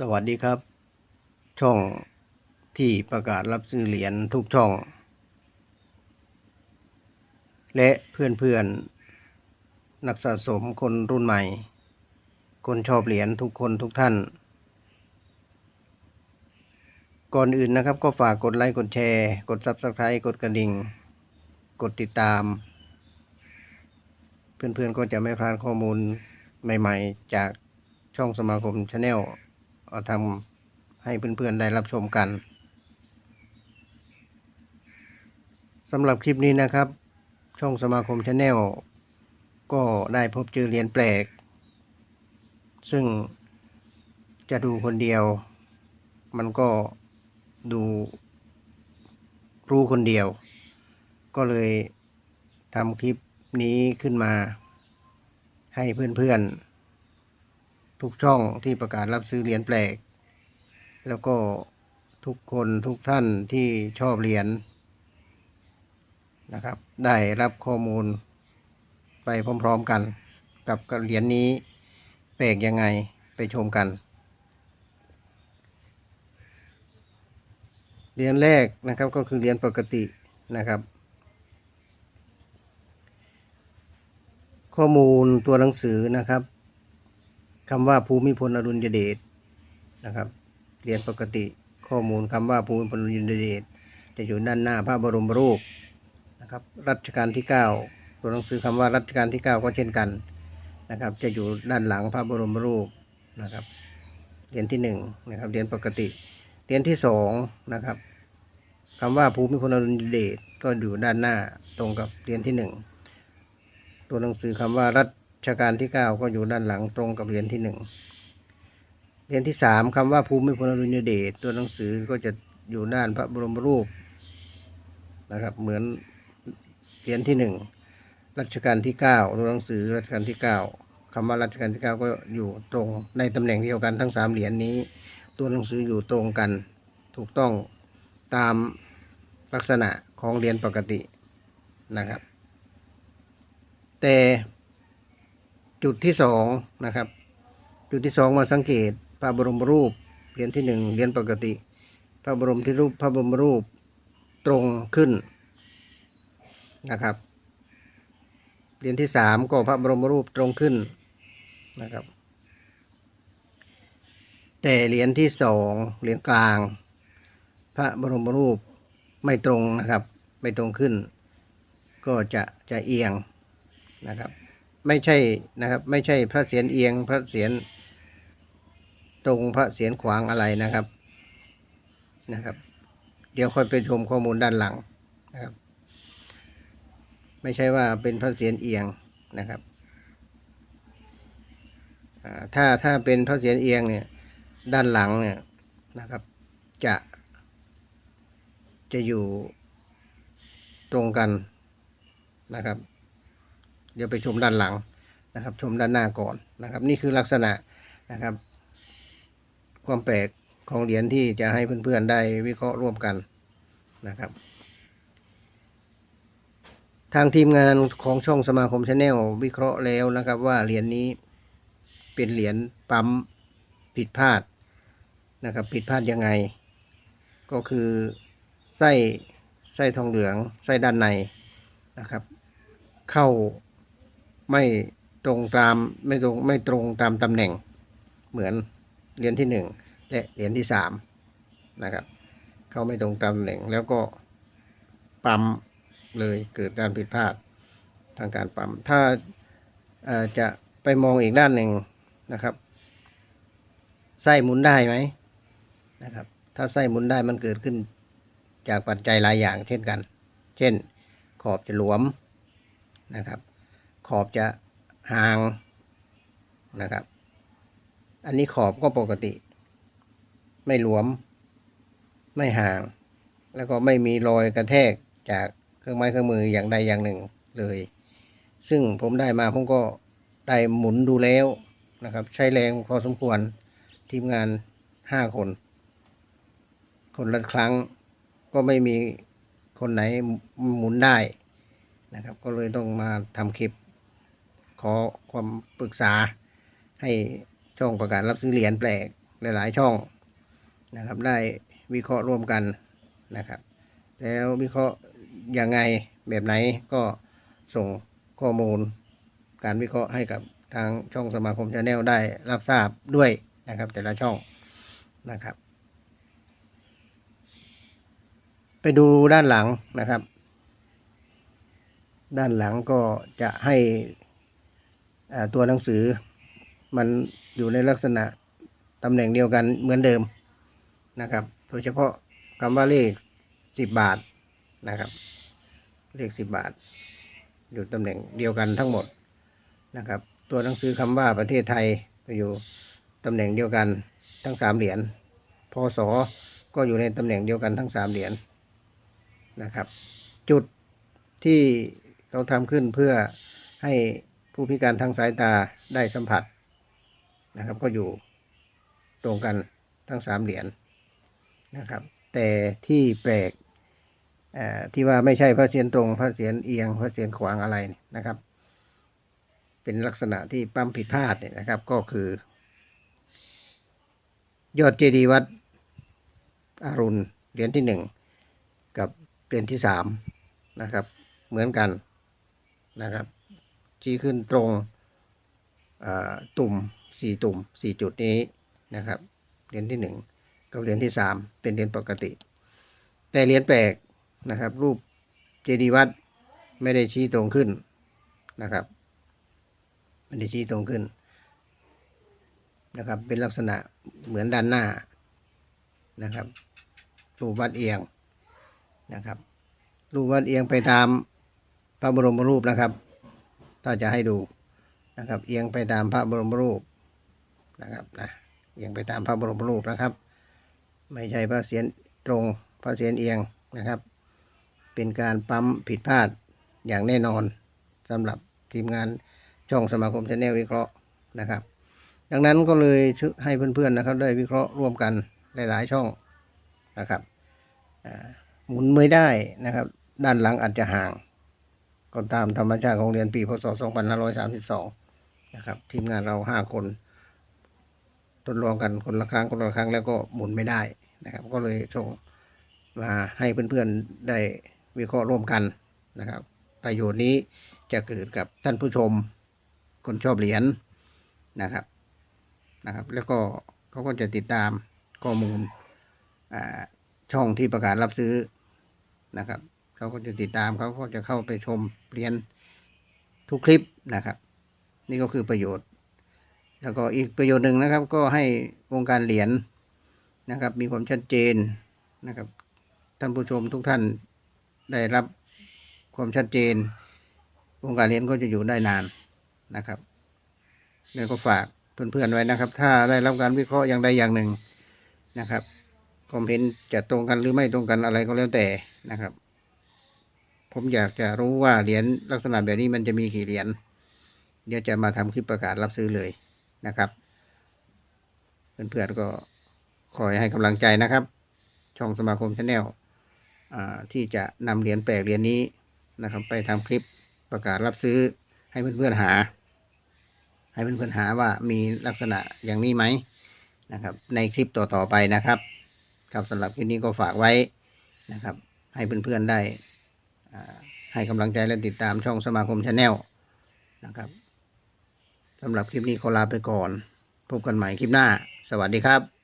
สวัสดีครับ ช่องที่ประกาศรับซื้อเหรียญทุกช่อง และเพื่อนๆ นักสะสมคนรุ่นใหม่ คนชอบเหรียญทุกคนทุกท่าน ก่อนอื่นนะครับก็ฝากกดไลค์ กดแชร์ กด Subscribe กดกระดิ่ง กดติดตาม เพื่อนๆก็จะไม่พลาดข้อมูลใหม่ๆ จากช่องสมาคมชาแนล เอาทำให้เพื่อนๆได้รับชมกันสำหรับคลิปนี้นะครับ ช่องสมาคมชาแนลก็ได้พบเจอเหรียญแปลก ซึ่งจะดูคนเดียว มันก็ดูรู้คนเดียว ก็เลยทำคลิปนี้ขึ้นมาให้เพื่อนๆ ทุกช่องที่ประกาศรับซื้อเหรียญแปลก แล้วก็ทุกคนทุกท่านที่ชอบเหรียญนะครับ ได้รับข้อมูลไปพร้อมๆกัน กับเหรียญนี้แปลกยังไงไปชมกันเหรียญแรกนะครับก็คือเหรียญปกตินะครับ ข้อมูลตัวหนังสือนะครับ คำว่าภูมิพลอดุลยเดชนะครับ เรียญปกติข้อมูลคำว่าภูมิพลอดุลยเดชจะอยู่ด้านหน้าพระบรมรูปนะครับ รัชกาลที่เก้าตัวหนังสือคำว่ารัชกาลที่เก้าก็เช่นกันนะครับ จะอยู่ด้านหลังพระบรมรูปนะครับเรียญที่หนึ่งนะครับเรียญปกติเรียญที่สองนะครับคำว่าภูมิพลอดุลยเดชก็อยู่ด้านหน้าตรงกับเรียญที่หนึ่งตัวหนังสือคำว่ารัช ชกาลที่เก้าก็อยู่ด้านหลังตรงกับเหรียญที่หนึ่งเหรียญที่สามคำว่าภูมิพลอดุลยเดชตัวหนังสือก็จะอยู่ด้านพระบรมรูปนะครับ เหมือนเหรียญที่หนึ่งรัชกาลที่เก้าตัวหนังสือรัชกาลที่เก้าคำว่ารัชกาลที่เก้าก็อยู่ตรงในตำแหน่งเดียวกันทั้งสามเหรียญนี้ ตัวหนังสืออยู่ตรงกันถูกต้องตามลักษณะของเหรียญปกตินะครับ แต่ จุดที่สองนะครับ จุดที่สองมาสังเกตพระบรมรูปเหรียญที่หนึ่งเหรียญปกติ พระบรมที่รูปพระบรมรูปตรงขึ้นนะครับเหรียญที่สามก็พระบรมรูปตรงขึ้นนะครับ แต่เหรียญที่สองเหรียญกลาง พระบรมรูปไม่ตรงนะครับ ไม่ตรงขึ้น ก็จะจะเอียงนะครับ ไม่ใช่นะครับ ไม่ใช่พระเศียรเอียงพระเศียรตรงพระเศียรขวางอะไรนะครับนะครับ เดี๋ยวค่อยไปชมข้อมูลด้านหลังนะครับ ไม่ใช่ว่าเป็นพระเศียรเอียงนะครับถ้าถ้าเป็นพระเศียรเอียงเนี่ย ด้านหลังเนี่ยนะครับ จะ จะอยู่ตรงกันนะครับ เดี๋ยวไปชมด้านหลังนะครับ ชมด้านหน้าก่อนนะครับ นี่คือลักษณะนะครับ ความแปลกของเหรียญที่จะให้เพื่อนๆได้วิเคราะห์ร่วมกันนะครับ ทางทีมงานของช่องสมาคมชาแนลวิเคราะห์แล้วนะครับ ว่าเหรียญนี้เป็นเหรียญปั๊มผิดพลาดนะครับ ผิดพลาดยังไง ก็คือไส้ไส้ทองเหลืองไส้ด้านในนะครับ เข้า ไม่ตรงตามไม่ตรงไม่ตรงตามตำแหน่งเหมือนเหรียญที่หนึ่งและเหรียญที่สามนะครับ เข้าไม่ตรงตามตำแหน่งแล้วก็ปั๊มเลยเกิดการผิดพลาดทางการปั๊มถ้าจะไปมองอีกด้านหนึ่งนะครับ ไส้หมุนได้ไหมนะครับ ถ้าไส้หมุนได้มันเกิดขึ้นจากปัจจัยหลายอย่างเช่นกัน เช่นขอบจะหลวมนะครับ ขอบจะห่างนะครับ อันนี้ขอบก็ปกติ ไม่หลวม ไม่ห่าง แล้วก็ไม่มีรอยกระแทกจากเครื่องไม้เครื่องมืออย่างใดอย่างหนึ่งเลย ซึ่งผมได้มาผมก็ได้หมุนดูแล้วนะครับ ใช้แรงพอสมควรทีมงานห้าคน คนละครั้งก็ไม่มีคนไหนหมุนได้นะครับ ก็เลยต้องมาทำคลิป ขอความปรึกษาให้ช่องประกาศรับซื้อเหรียญแปลกหลายๆช่องนะครับ ได้วิเคราะห์ร่วมกันนะครับ แล้ววิเคราะห์ยังไงแบบไหนก็ส่งข้อมูล การวิเคราะห์ให้กับทางช่องสมาคมชาแนลได้รับทราบด้วยนะครับ แต่ละช่องนะครับ ไปดูด้านหลังนะครับ ด้านหลังก็จะให้ ตัวหนังสือมันอยู่ในลักษณะตำแหน่งเดียวกันเหมือนเดิมนะครับ โดยเฉพาะคำว่าเลขสิบบาทนะครับ เลขสิบบาท อยู่ตำแหน่งเดียวกันทั้งหมดนะครับ ตัวหนังสือคำว่าประเทศไทยก็อยู่ตำแหน่งเดียวกันทั้งสามเหรียญพศก็อยู่ในตำแหน่งเดียวกันทั้งสามเหรียญนะครับ จุดที่เขาทำขึ้นเพื่อให้ ผู้พิการทางสายตาได้สัมผัสนะครับ ก็อยู่ตรงกันทั้งสามเหรียญนะครับ แต่ที่แปลกที่ว่าไม่ใช่พระเศียรตรง พระเศียรเอียง พระเศียรขวางอะไรเนี่ยนะครับ เป็นลักษณะที่ปั๊มผิดพลาดเนี่ยนะครับ ก็คือ ยอดเจดีย์วัดอารุณเหรียญที่หนึ่งกับเหรียญที่สามนะครับ เหมือนกันนะครับ ชี้ขึ้นตรงตุ่มสี่ตุ่มสี่จุดนี้นะครับเหรียญที่หนึ่งกับเหรียญที่สามเป็นเหรียญปกติ แต่เหรียญแปลกนะครับ รูปเจดีย์วัดไม่ได้ชี้ตรงขึ้นนะครับไม่ได้ชี้ตรงขึ้นนะครับ เป็นลักษณะเหมือนด้านหน้านะครับรูปวัดเอียงนะครับรูปวัดเอียงไปตามพระบรมรูปนะครับ ถ้าจะให้ดูนะครับ เอียงไปตามพระบรมรูปนะครับนะเอียงไปตามพระบรมรูปนะครับ ไม่ใช่พระเศียรตรงพระเศียรเอียงนะครับ เป็นการปั๊มผิดพลาดอย่างแน่นอนสำหรับทีมงานช่องสมาคมชาแนลวิเคราะห์นะครับ ดังนั้นก็เลยให้เพื่อนๆนะครับ ได้วิเคราะห์ร่วมกันหลายๆช่องนะครับหมุนไม่ได้นะครับ ด้านหลังอาจจะห่าง ก็ตามธรรมชาติของเรียนปีพศ 2532 นะครับ ทีมงานเราห้าคนทดลองกันคนละครั้งคนละครั้งแล้วก็หมุนไม่ได้นะครับ ก็เลยส่งมาให้เพื่อนๆได้วิเคราะห์ร่วมกันนะครับ ประโยชน์นี้จะเกิดกับท่านผู้ชม คนชอบเหรียญนะครับนะครับ แล้วก็เขาก็จะติดตามข้อมูลช่องที่ประกาศรับซื้อนะครับ เขาก็จะติดตามเขาก็จะเข้าไปชมเรียนทุกคลิปนะครับ นี่ก็คือประโยชน์ แล้วก็อีกประโยชน์หนึ่งนะครับ ก็ให้วงการเหรียญนะครับ มีความชัดเจนนะครับ ท่านผู้ชมทุกท่านได้รับความชัดเจน วงการเหรียญก็จะอยู่ได้นานนะครับแล้วก็ฝากเพื่อนๆไว้นะครับ ถ้าได้รับการวิเคราะห์อย่างใดอย่างหนึ่งนะครับความเห็นจะตรงกันหรือไม่ตรงกันอะไรก็แล้วแต่นะครับ ผมอยากจะรู้ว่าเหรียญลักษณะแบบนี้มันจะมีกี่เหรียญเดี๋ยวจะมาทำคลิปประกาศรับซื้อเลยนะครับ เพื่อนๆก็คอยให้กำลังใจนะครับ ช่องสมาคมชาแนลที่จะนำเหรียญแปลกเหรียญนี้นะครับ ไปทำคลิปประกาศรับซื้อให้เพื่อนๆหา ให้เพื่อนๆหาว่ามีลักษณะอย่างนี้ไหมนะครับ ในคลิปต่อๆไปนะครับครับสำหรับคลิปนี้ก็ฝากไว้นะครับ ให้เพื่อนๆได้อ่า ให้กำลังใจและติดตามช่องสมาคมชาแนลนะครับสำหรับคลิปนี้ขอลาไปก่อน พบกันใหม่คลิปหน้า สวัสดีครับ